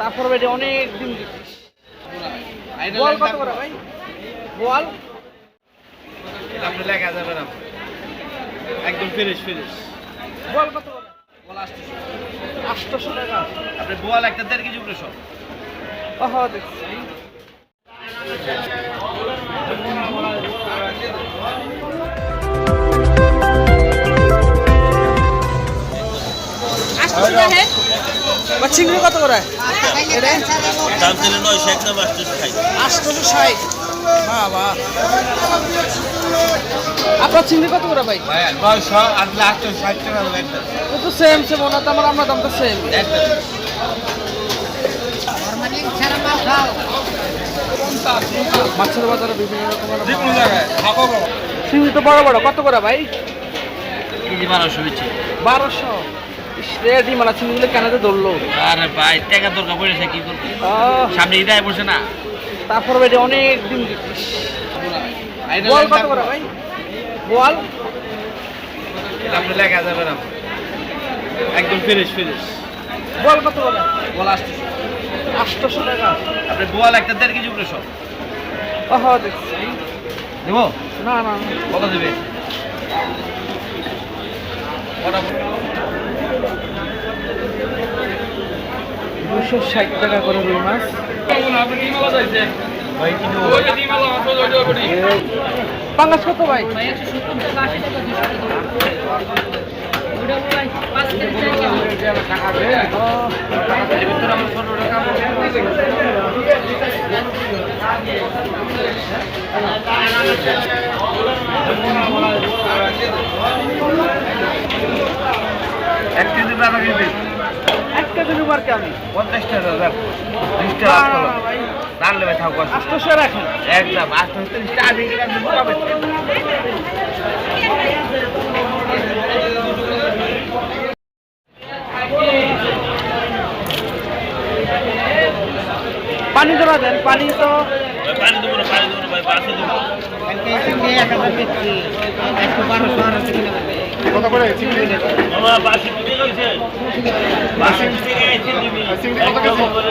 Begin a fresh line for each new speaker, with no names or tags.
তারপর এটা অনেক দিন বল কত করে ভাই? বল।
লেখা যাবে না। একদম ফিনিশ ফিনিশ
বল কত করে?
বল আসতেছে
আটশোশো টাকা।
আপনি বোয়াল একটা দেড় কেজি উপরে সব।
বা চিংড়ি কত করে? এটা?
দাম ছিল নয়শো এক আটশোশো খাই
আটশোশো ষাট। বাবা। আপনার চিংড়ি কত করে ভাই?
ভাই নয়শো আর আটশো ষাট টাকা
ও তো সেম সেম ওনার দাম আর আমরা দাম তো সেম মাছের বাজারে বিভিন্ন রকমের চিংড়ি তো বড় বড় কত করে ভাই?
বারোশো
বারোশো। রেডি মানে চিংড়িগুলো কেনাতে ধরলো?
আরে ভাই টাকা দরকার পড়েছে কি করব? সামনে আয় পড়ছে না?
তারপর ভাই এটা অনেক দিন বল কত করে ভাই? বল।
আপনি লেখা যাবে না একদম ফিনিশ ফিনিশ
বল কত করে?
বল আসতেছে।
আটশোশো টাকা।
আপনি বোয়াল একটা দেড় কেজি উপরে সব।
ওহ দেখছি।
দেবো?
না না না।
কত দেবে? কটা
দুশো ষাট টাকা করে রুই মাছ। পাঙ্গাস কত ভাই?
এক কেজি টাকা কেজি
এক কেজি রুমার কে আমি
পঞ্চাশ
ভাই।
জানলে ভাই থাকব
আটশোশো রাখেন।
একদম
পানি জমা দেন পানি তো।
পানি দেবো না পানি দেবো না ভাই বাসে দেবো।
কত করে? চিংড়ি
মামা